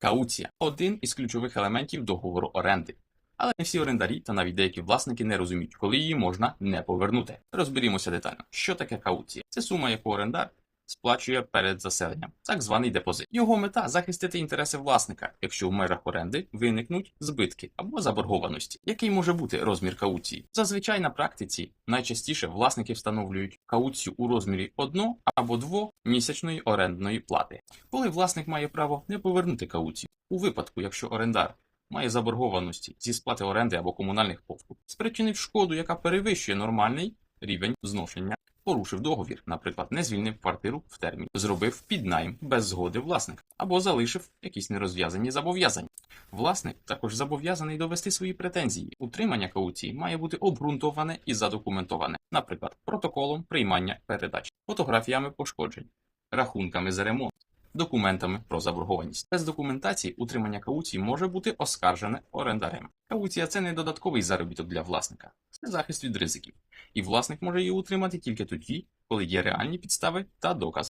Кауція один із ключових елементів договору оренди. Але не всі орендарі та навіть деякі власники не розуміють, коли її можна не повернути. Розберімося детально. Що таке кауція? Це сума, яку орендар сплачує перед заселенням, так званий депозит. Його мета захистити інтереси власника, якщо в межах оренди виникнуть збитки або заборгованості. Який може бути розмір кауції? Зазвичай на практиці найчастіше власники встановлюють кауцію у розмірі 1 або 2 місячної орендної плати. Коли власник має право не повернути кауцію, у випадку, якщо орендар має заборгованості зі сплати оренди або комунальних послуг, спричинив шкоду, яка перевищує нормальний рівень зношення, порушив договір, наприклад, не звільнив квартиру в термін, зробив піднайм без згоди власника або залишив якісь нерозв'язані зобов'язання. Власник також зобов'язаний довести свої претензії. Утримання кауції має бути обґрунтоване і задокументоване, наприклад, протоколом приймання передач, фотографіями пошкоджень, рахунками за ремонт, документами про заборгованість. Без документації утримання кауції може бути оскаржене орендарем. Кауція це не додатковий заробіток для власника, це захист від ризиків. І власник може її утримати тільки тоді, коли є реальні підстави та докази.